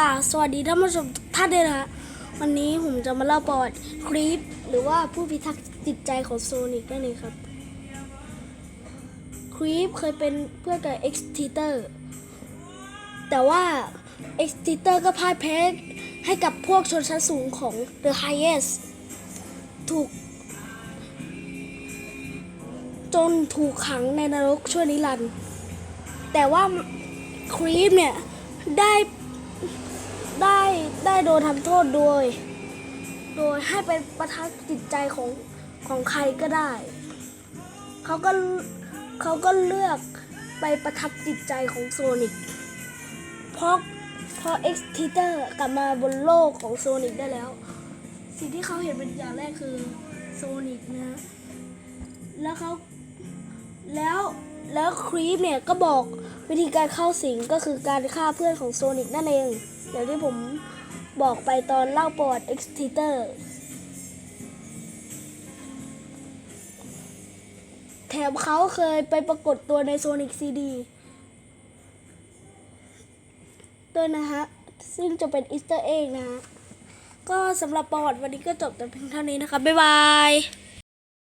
กราบสวัสดีท่านผู้ชมทุกท่านเลยนะวันนี้ผมจะมาเล่าประวัติครีปหรือว่าผู้พิทักษ์จิตใจของโซนิกนั่นเองครับครีปเคยเป็นเพื่อนกับเอ็กซ์ทีเตอร์แต่ว่าเอ็กซ์ทีเตอร์ก็พ่ายแพ้ให้กับพวกชนชั้นสูงของ The Highest ถูก จนถูกขังในนรกชั่วนิรันดร์แต่ว่าครีปเนี่ยได้ โดนทำโทษโดย โดยให้เป็นประทับจิตใจของของใครก็ได้ เขาก็เขาก็เลือกไปประทับจิตใจของโซนิกเพราะเพราะเอ็กซ์ทีเตอร์กลับมาบนโลกของโซนิกได้แล้ว สิ่งที่เขาเห็นเป็นอย่างแรกคือโซนิกนะ แล้วเขาแล้วแล้วครีปเนี่ยก็บอกวิธีการเข้าสิงก็คือการฆ่าเพื่อนของโซนิกนั่นเอง อย่างที่ผมบอกไปตอนเล่าประวัติ X t e t e r แถมเขาเคยไปปรากฏตัวในโซนิกซีดีด้วยนะฮะ ซึ่งจะเป็นอีสเตอร์เอ็กนะฮะ ก็สำหรับประวัติวันนี้ก็จบแต่เพียงเท่านี้นะคะ บ๊ายบาย